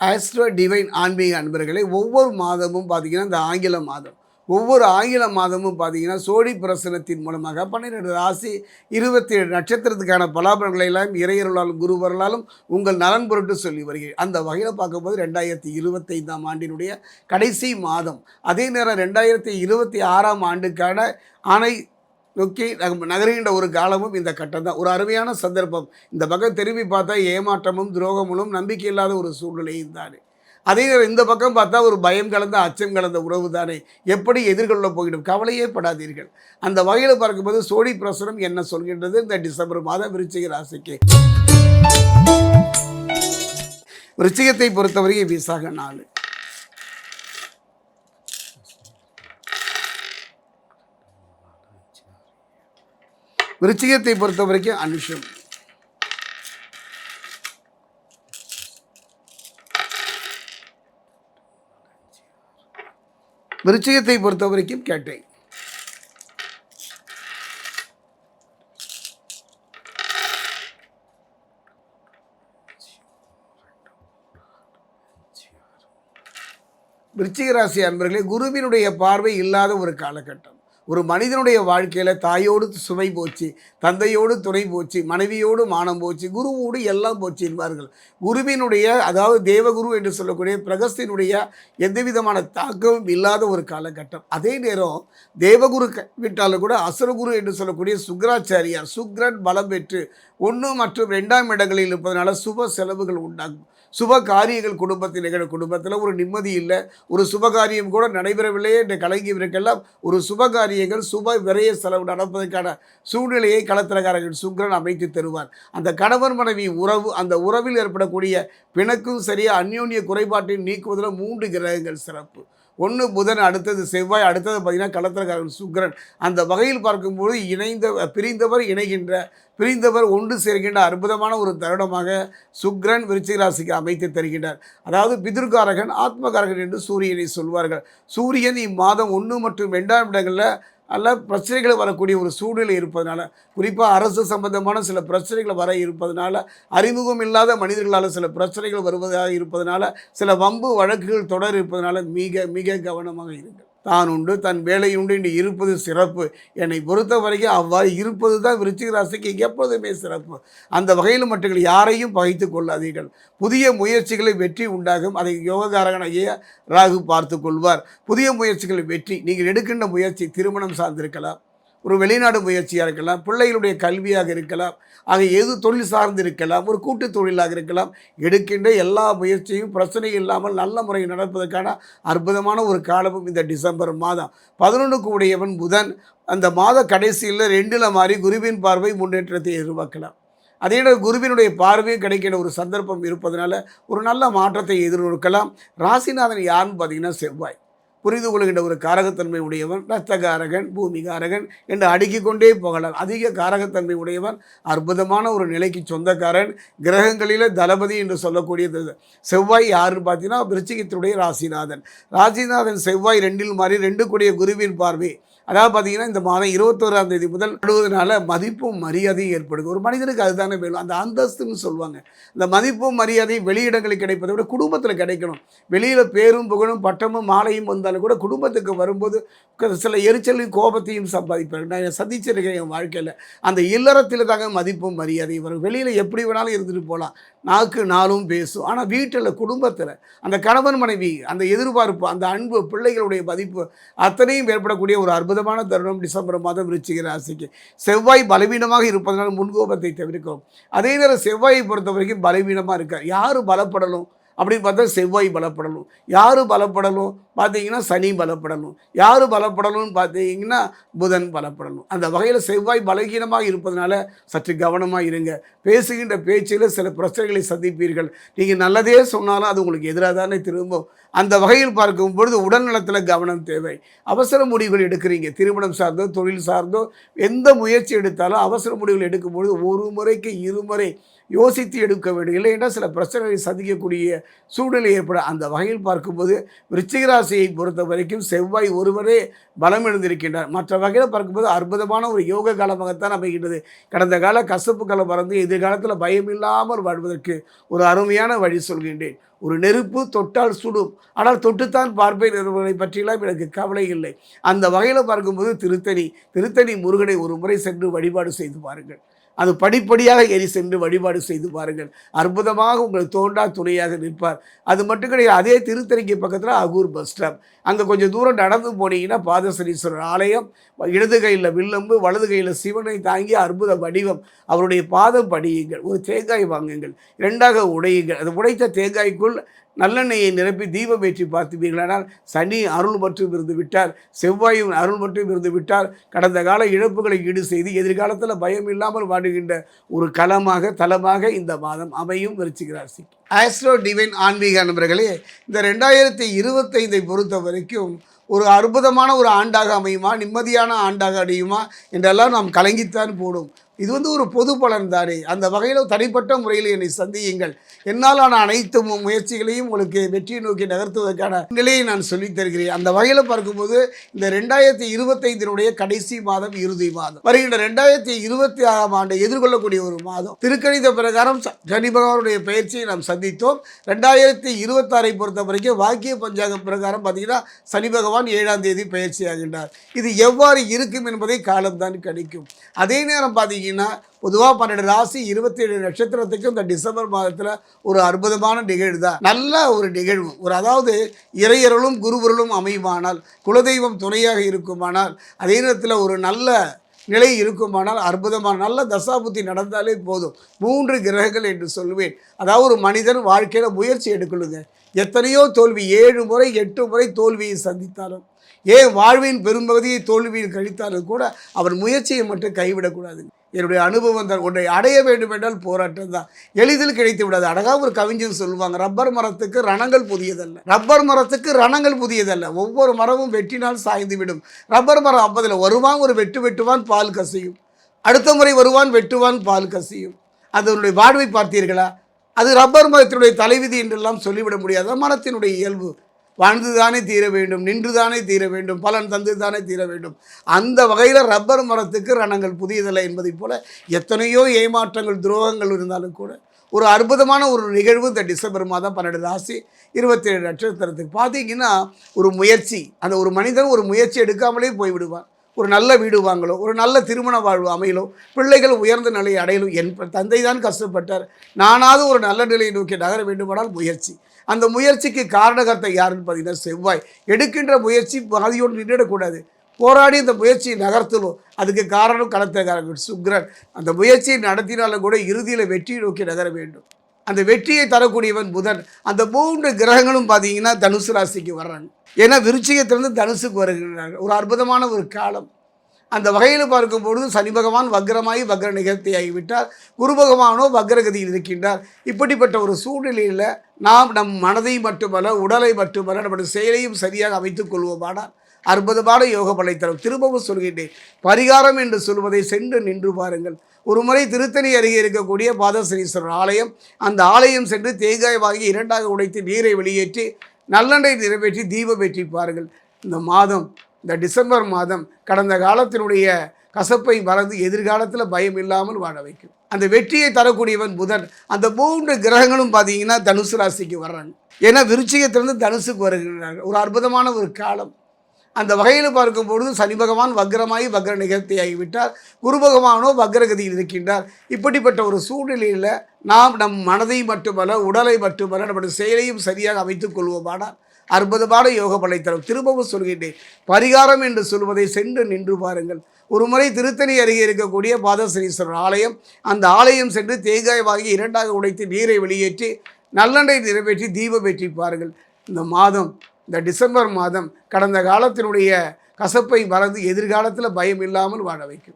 Astro divine ஆன்மீக அன்பர்களே ஒவ்வொரு மாதமும் பார்த்தீங்கன்னா இந்த ஆங்கில மாதம். ஒவ்வொரு ஆங்கில மாதமும் பார்த்தீங்கன்னா சோழி பிரசனத்தின் மூலமாக பன்னிரெண்டு ராசி இருபத்தி ஏழு நட்சத்திரத்துக்கான பலாபலங்களை எல்லாம் இறையருளாலும் குருவர்களாலும் உங்கள் நலன் பொருட்டு சொல்லி வருகிறேன். அந்த வகையில் பார்க்கும்போது ரெண்டாயிரத்தி இருபத்தைந்தாம் ஆண்டினுடைய கடைசி மாதம். அதே நேரம் ரெண்டாயிரத்தி இருபத்தி ஆறாம் ஆண்டுக்கான ஆணை நோக்கி நக- நகருகின்ற ஒரு காலமும் இந்த கட்டம் தான் ஒரு அருமையான சந்தர்ப்பம். இந்த பக்கம் திரும்பி பார்த்தா ஏமாற்றமும் துரோகமும் நம்பிக்கை இல்லாத ஒரு சூழ்நிலையும் தானே. அதே நேரம் இந்த பக்கம் பார்த்தா ஒரு பயம் கலந்த அச்சம் கலந்த உறவு தானே. எப்படி எதிர்கொள்ள போகிடும்? கவலையே படாதீர்கள். அந்த வகையில் பார்க்கும்போது சோழி பிரசுரம் என்ன சொல்கின்றது? இந்த டிசம்பர் மாதம் விருச்சிக ராசிக்கு. விருச்சிகத்தை பொறுத்தவரைக்கும் விசாக நாள் விருச்சிகத்தை பொறுத்த வரைக்கும் அனுஷம். விருச்சிகத்தை பொறுத்த வரைக்கும் கேட்டை. விருச்சிக ராசி அன்பர்களே குருவினுடைய பார்வை இல்லாத ஒரு காலகட்டம். ஒரு மனிதனுடைய வாழ்க்கையில் தாயோடு சுமை போச்சு தந்தையோடு துணை போச்சு மனைவியோடு மானம் போச்சு குருவோடு எல்லாம் போச்சு என்பார்கள். குருவினுடைய அதாவது தேவகுரு என்று சொல்லக்கூடிய பிரகஸ்தினுடைய எந்த விதமான தாக்கமும் இல்லாத ஒரு காலகட்டம். அதே நேரம் தேவகுரு விட்டாலும் கூட அசுரகுரு என்று சொல்லக்கூடிய சுக்ராச்சாரியார் சுக்ரன் பலம் பெற்று ஒன்று மற்றும் ரெண்டாம் இடங்களில் இருப்பதனால சுப செலவுகள் உண்டாகும். சுப காரியங்கள் குடும்பத்தில் நிகழ குடும்பத்தில் ஒரு நிம்மதி இல்லை. ஒரு சுப காரியம் கூட நடைபெறவில்லையே என்று கலங்கியவருக்கெல்லாம் ஒரு சுப காரியங்கள் சுப விரைய செலவு நடப்பதற்கான சூழ்நிலையை களத்திரக்காரர்கள் சுக்கிரன் அமைத்து தருவார். அந்த கணவன் மனைவி உறவு அந்த உறவில் ஏற்படக்கூடிய பிணக்கும் சரியாக அந்யோன்ய குறைபாட்டை நீக்குவதில் மூன்று கிரகங்கள் சிறப்பு. ஒன்று புதன் அடுத்தது செவ்வாய் அடுத்தது பார்த்திங்கன்னா கலத்திரக்காரன் சுக்ரன் அந்த வகையில் பார்க்கும்போது இணைந்த பிரிந்தவர் இணைகின்ற பிரிந்தவர் ஒன்று சேர்கின்ற அற்புதமான ஒரு தருணமாக சுக்ரன் விருச்சிக ராசிக்கு அமைத்து தருகின்றார். அதாவது பிதிர்காரகன் ஆத்மகாரகன் என்று சூரியனை சொல்வார்கள். சூரியன் இம்மாதம் ஒன்று மற்றும் ரெண்டாம் இடங்களில் அல்ல பிரச்சனைகள் வரக்கூடிய ஒரு சூழ்நிலை இருப்பதனால குறிப்பாக அரசு சம்பந்தமான சில பிரச்சனைகள் வர இருப்பதனால அறிமுகம் இல்லாத மனிதர்களால் சில பிரச்சனைகள் வருவதாக இருப்பதனால சில வம்பு வழக்குகள் தொடர் இருப்பதனால மிக மிக கவனமாக இருங்கள். தான் உண்டு தன் வேலை உண்டு என்று இருப்பது சிறப்பு. என்னை பொறுத்த வரைக்கும் அவ்வாறு இருப்பது தான் விருச்சிக ராசிக்கு எப்போதுமே சிறப்பு. அந்த வகையில் மட்டும் யாரையும் பகைத்து கொள்ளாதீர்கள். புதிய முயற்சிகளை வெற்றி உண்டாகும். அதை யோககாரகனாகிய ராகு பார்த்து கொள்வார். புதிய முயற்சிகள் வெற்றி. நீங்கள் எடுக்கின்ற முயற்சி திருமணம் சார்ந்திருக்கலாம். ஒரு வெளிநாடு முயற்சியாக இருக்கலாம் பிள்ளைகளுடைய கல்வியாக இருக்கலாம் ஆக எது தொழில் சார்ந்து இருக்கலாம் ஒரு கூட்டு தொழிலாக இருக்கலாம் எடுக்கின்ற எல்லா முயற்சியும் பிரச்சனை இல்லாமல் நல்ல முறையில் நடப்பதற்கான அற்புதமான ஒரு காலமும் இந்த டிசம்பர் மாதம். பதினொன்றுக்கு உடையவன் புதன் அந்த மாத கடைசியில் ரெண்டில் மாறி குருவின் பார்வை முன்னேற்றத்தை எதிர்பார்க்கலாம். அதே நேரம் குருவினுடைய பார்வையும் கிடைக்கிற ஒரு சந்தர்ப்பம் இருப்பதனால ஒரு நல்ல மாற்றத்தை எதிர்நோக்கலாம். ராசிநாதன் யாருன்னு பார்த்தீங்கன்னா செவ்வாய். புரிந்து கொள்கின்ற ஒரு காரகத்தன்மை உடையவன் ரத்தகாரகன் பூமிகாரகன் என்று அடுக்கிக்கொண்டே போகலாம். அதிக காரகத்தன்மை உடையவன் அற்புதமான ஒரு நிலைக்கு சொந்தக்காரன் கிரகங்களில் தளபதி என்று சொல்லக்கூடியது. செவ்வாய் யாருன்னு பார்த்தீங்கன்னா விருச்சிகத்தினுடைய ராசிநாதன். ராசிநாதன் செவ்வாய் ரெண்டில் மாறி ரெண்டு கூடிய குருவின் பார்வை. அதாவது பார்த்தீங்கன்னா இந்த மாதம் இருபத்தோராம் தேதி முதல் நடுவதனால மதிப்பும் மரியாதையும் ஏற்படுது. ஒரு மனிதனுக்கு அதுதானே வேணும். அந்த அந்தஸ்துன்னு சொல்லுவாங்க. இந்த மதிப்பும் மரியாதையும் வெளியிடங்களில் கிடைப்பதை விட குடும்பத்தில் கிடைக்கணும். வெளியில் பேரும் புகழும் பட்டமும் மாலையும் வந்தாலும் கூட குடும்பத்துக்கு வரும்போது சில எரிச்சலையும் கோபத்தையும் சம்பாதிப்பார் நான் சந்திச்சிருக்கேன் என் வாழ்க்கையில். அந்த இல்லறத்தில் தாங்க மதிப்பும் மரியாதையும் வரும். வெளியில் எப்படி வேணாலும் இருந்துட்டு போகலாம். நாக்கு நாளும் பேசும். ஆனால் வீட்டில் குடும்பத்தில் அந்த கணவன் மனைவி அந்த எதிர்பார்ப்பு அந்த அன்பு பிள்ளைகளுடைய மதிப்பு அத்தனையும் ஏற்படக்கூடிய ஒரு அற்புதமான தருணம் டிசம்பர் மாதம் விருச்சிக ராசிக்கு. செவ்வாய் பலவீனமாக இருப்பதனால் முன்கோபத்தை தவிர்க்கும் அதே நேரம் செவ்வாயை பொறுத்த வரைக்கும் பலவீனமாக இருக்கார் யார் பலப்படணும்? அப்படின்னு பார்த்தா செவ்வாய் பலப்படணும். யார் பலப்படணும்? பார்த்தீங்கன்னா சனி பலப்படணும். யார் பலப்படணும்னு பார்த்தீங்கன்னா புதன் பலப்படணும். அந்த வகையில் செவ்வாய் பலகீனமாக இருப்பதனால சற்று கவனமாக இருங்க. பேசுகின்ற பேச்சில் சில பிரச்சனைகளை சந்திப்பீர்கள். நீங்கள் நல்லதே சொன்னாலும் அது உங்களுக்கு எதிராக தானே திரும்பும். அந்த வகையில் பார்க்கும் பொழுது உடல் நலத்தில் கவனம் தேவை. அவசர முடிவுகள் எடுக்கிறீங்க. திருமணம் சார்ந்தோ தொழில் சார்ந்தோ எந்த முயற்சி எடுத்தாலும் அவசர முடிவுகள் எடுக்கும்பொழுது ஒரு முறைக்கு இருமுறை யோசித்து எடுக்க வேண்டும். இல்லைன்னா சில பிரச்சனைகளை சந்திக்கக்கூடிய சூழ்நிலை ஏற்படும். அந்த வகையில் பார்க்கும்போது விருச்சிக ராசியை பொறுத்த வரைக்கும் செவ்வாய் ஒருவரே பலம் எழுந்திருக்கின்றார் மற்ற வகையில் பார்க்கும்போது அற்புதமான ஒரு யோக காலமாகத்தான் அமைகின்றது. கடந்த கால கசப்பு காலம் மறந்து எதிர்காலத்தில் பயம் இல்லாமல் வாழ்வதற்கு ஒரு அருமையான வழி சொல்கின்றேன். ஒரு நெருப்பு தொட்டால் சுடும். ஆனால் தொட்டுத்தான் பார்ப்பேன் என்பதை பற்றியெல்லாம் எனக்கு கவலை இல்லை. அந்த வகையில் பார்க்கும்போது திருத்தணி திருத்தணி முருகனை ஒரு முறை சென்று வழிபாடு செய்து பாருங்கள். அது படிப்படியாக ஏறி சென்று வழிபாடு செய்து பாருங்கள். அற்புதமாக உங்கள் தோண்டா துணையாக நிற்பார். அது மட்டும் கிடையாது அதே திருத்தணிக்கை பக்கத்தில் அகூர் பஸ் ஸ்டாப் அங்கே கொஞ்சம் தூரம் நடந்து போனீங்கன்னா பாதசனீஸ்வரர் ஆலயம் இடது கையில் வில்லம்பு வலது கையில் சிவனை தாங்கி அற்புத வடிவம். அவருடைய பாதம் படியுங்கள். ஒரு தேங்காய் வாங்குங்கள். இரண்டாக உடையுங்கள். அது உடைத்த தேங்காய்க்குள் நல்லெண்ணெயை நிரப்பி தீபம் ஏற்றி பார்த்துவீர்களானால் சனி அருள் மற்றும் இருந்து விட்டார் செவ்வாயும் அருள் மற்றும் இருந்து விட்டார். கடந்த கால இழப்புகளை ஈடு செய்து எதிர்காலத்தில் பயம் இல்லாமல் வாடுகின்ற ஒரு களமாக தலமாக இந்த மாதம் அமையும் விருச்சிக ராசி ஆஸ்ட்ரோ டிவைன் ஆன்மீக நண்பர்களே இந்த ரெண்டாயிரத்தி இருபத்தைந்தை பொறுத்த வரைக்கும் ஒரு அற்புதமான ஒரு ஆண்டாக அமையுமா நிம்மதியான ஆண்டாக அடையுமா என்றெல்லாம் நாம் கலங்கித்தான் போடும் இது வந்து ஒரு பொது பலன் தானே. அந்த வகையில் தனிப்பட்ட முறையில் என்னை சந்தியுங்கள். என்னாலான அனைத்து முயற்சிகளையும் உங்களுக்கு வெற்றியை நோக்கி நகர்த்துவதற்கான நிலையை நான் சொல்லித் தருகிறேன். அந்த வகையில் பார்க்கும்போது இந்த ரெண்டாயிரத்தி இருபத்தைந்தினுடைய கடைசி மாதம் இறுதி மாதம். வருகின்ற ரெண்டாயிரத்தி இருபத்தி ஆறாம் ஆண்டை எதிர்கொள்ளக்கூடிய ஒரு மாதம். திருக்கணித பிரகாரம் சனி பகவானுடைய பயிற்சியை நாம் சந்தித்தோம். ரெண்டாயிரத்தி இருபத்தாறை பொறுத்த வரைக்கும் வாக்கிய பஞ்சாங்க பிரகாரம் பார்த்தீங்கன்னா சனி பகவான் ஏழாம் தேதி பயிற்சியாகின்றார் இது எவ்வாறு இருக்கும் என்பதை காலம்தான் கணிக்கும். அதே நேரம் பார்த்தீங்கன்னா பொதுவாக பன்னெண்டு ராசி இருபத்தி ஏழு நட்சத்திரத்துக்கும் இந்த டிசம்பர் மாதத்தில் ஒரு அற்புதமான நிகழ்வு தான் நல்ல ஒரு நிகழ்வு. ஒரு அதாவது இறையருளும் குருவருளும் அமையுமானால் குலதெய்வம் துணையாக இருக்குமானால் அதே நேரத்தில் ஒரு நல்ல நிலை இருக்குமானால் அற்புதமான நல்ல தசாபுத்தி நடந்தாலே போதும். மூன்று கிரகங்கள் என்று சொல்லுவேன். அதாவது ஒரு மனிதன் வாழ்க்கையில் முயற்சி எடுக்கணுங்க. எத்தனையோ தோல்வி ஏழு முறை எட்டு முறை தோல்வியை சந்தித்தாலும் ஏன் வாழ்வின் பெரும்பகுதியை தோல்வியில் கழித்தாலும் கூட அவர் முயற்சியை மட்டும் கைவிடக்கூடாது. என்னுடைய அனுபவம் தான் ஒன்றை அடைய வேண்டும் என்றால் போராட்டம் தான். எளிதில் கிடைத்து விடாது. அழகாக ஒரு கவிஞர் சொல்லுவாங்க ரப்பர் மரத்துக்கு ரணங்கள் புதியதல்ல. ரப்பர் மரத்துக்கு ரணங்கள் புதியதல்ல. ஒவ்வொரு மரமும் வெட்டினால் சாய்ந்து விடும். ரப்பர் மரம் அப்பதில் வருவான் ஒரு வெட்டு வெட்டுவான் பால் கசியும். அடுத்த முறை வருவான் வெட்டுவான் பால் கசியும். அதனுடைய வாழ்வை பார்த்தீர்களா? அது ரப்பர் மரத்தினுடைய தலைவிதி என்றெல்லாம் சொல்லிவிட முடியாத. மரத்தினுடைய இயல்பு. வாழ்ந்துதானே தீர வேண்டும் நின்றுதானே தீர வேண்டும் பலன் தந்து தானே தீர வேண்டும். அந்த வகையில் ரப்பர் மரத்துக்கு ரணங்கள் புதியதில்லை என்பதைப் போல எத்தனையோ ஏமாற்றங்கள் துரோகங்கள் இருந்தாலும் கூட ஒரு அற்புதமான ஒரு நிகழ்வு இந்த டிசம்பர் மாதம் பன்னெண்டு ராசி இருபத்தி ஏழு நட்சத்திரத்துக்கு. பார்த்தீங்கன்னா ஒரு முயற்சி அந்த ஒரு மனிதன் ஒரு முயற்சி எடுக்காமலே போய்விடுவான். ஒரு நல்ல வீடு வாங்கலோ ஒரு நல்ல திருமண வாழ்வு அமையலோ பிள்ளைகள் உயர்ந்த நிலையை அடையலும் என் தந்தை தான் கஷ்டப்பட்டார். நானாவது ஒரு நல்ல நிலையை நோக்கி நகர வேண்டுமானால் முயற்சி. அந்த முயற்சிக்கு காரணகர்த்தை யாருன்னு பார்த்தீங்கன்னா செவ்வாய். எடுக்கின்ற முயற்சி பாதியோடு நின்றுடக்கூடாது. போராடி அந்த முயற்சியை நகர்த்தணும். அதுக்கு காரணம் கலத்தகாரங்கள் சுக்ரன். அந்த முயற்சியை நடத்தினாலும் கூட இறுதியில் வெற்றி நோக்கி நகர வேண்டும். அந்த வெற்றியை தரக்கூடியவன் புதன். அந்த மூன்று கிரகங்களும் பார்த்தீங்கன்னா தனுசு ராசிக்கு வர்றாங்க. ஏன்னா விருச்சிகத்திலிருந்து தனுசுக்கு வருகிறாங்க ஒரு அற்புதமான ஒரு காலம். அந்த வகையில் பார்க்கும் பொழுது சனி பகவான் வக்ரமாகி வக்ர நிகழ்த்தியாகிவிட்டார். குரு பகவானோ வக்ரகதியில் இருக்கின்றார். இப்படிப்பட்ட ஒரு சூழ்நிலையில் நாம் நம் மனதை மட்டுமல்ல உடலை மட்டுமல்ல நம்முடைய செயலையும் சரியாக அமைத்துக் கொள்வோமானால் அற்புதமான யோக பலைத்தளம் திரும்பவும் சொல்கின்றேன். பரிகாரம் என்று சொல்வதை சென்று நின்று பாருங்கள். ஒரு முறை திருத்தணி அருகே இருக்கக்கூடிய பாதசனீஸ்வரர் ஆலயம் அந்த ஆலயம் சென்று தேங்காய் வாங்கி இரண்டாக உடைத்து நீரை வெளியேற்றி நல்லெண்ணெய் நிறைவேற்றி தீபம் வெற்றி பாருங்கள். இந்த மாதம் இந்த டிசம்பர் மாதம் கடந்த காலத்தினுடைய கசப்பை மறந்து எதிர்காலத்தில் பயம் இல்லாமல் வாழ வைக்கும். அந்த வெற்றியை தரக்கூடியவன் புதன். அந்த மூன்று கிரகங்களும் பார்த்தீங்கன்னா தனுசு ராசிக்கு வர்றாங்க. ஏன்னா விருச்சிகத்திலிருந்து தனுசுக்கு வருகிறார்கள். ஒரு அற்புதமான ஒரு காலம். அந்த வகையில் பார்க்கும் பொழுது சனி பகவான் வக்ரமாகி வக்ர நிகழ்த்தியாகிவிட்டார். குரு பகவானோ வக்ரகதியில் இருக்கின்றார். இப்படிப்பட்ட ஒரு சூழ்நிலையில் நாம் நம் மனதை மட்டுமல்ல உடலை மட்டுமல்ல நம்முடைய செயலையும் சரியாக அமைத்துக் கொள்வோமானால் அற்புதமான யோக படைத்தரம் திரும்பவும் சொல்கின்றேன். பரிகாரம் என்று சொல்வதை சென்று நின்று பாருங்கள். ஒரு முறை திருத்தணி அருகே இருக்கக்கூடிய பாதசனீஸ்வரர் ஆலயம் அந்த ஆலயம் சென்று தேங்காய் வாங்கி இரண்டாக உடைத்து நீரை வெளியேற்றி நல்லெண்ணெய் நிறைவேற்றி தீபம் ஏற்றி பாருங்கள். இந்த மாதம் இந்த டிசம்பர் மாதம் கடந்த காலத்தினுடைய கசப்பை மறந்து எதிர்காலத்தில் பயம் இல்லாமல் வாழ வைக்கும்.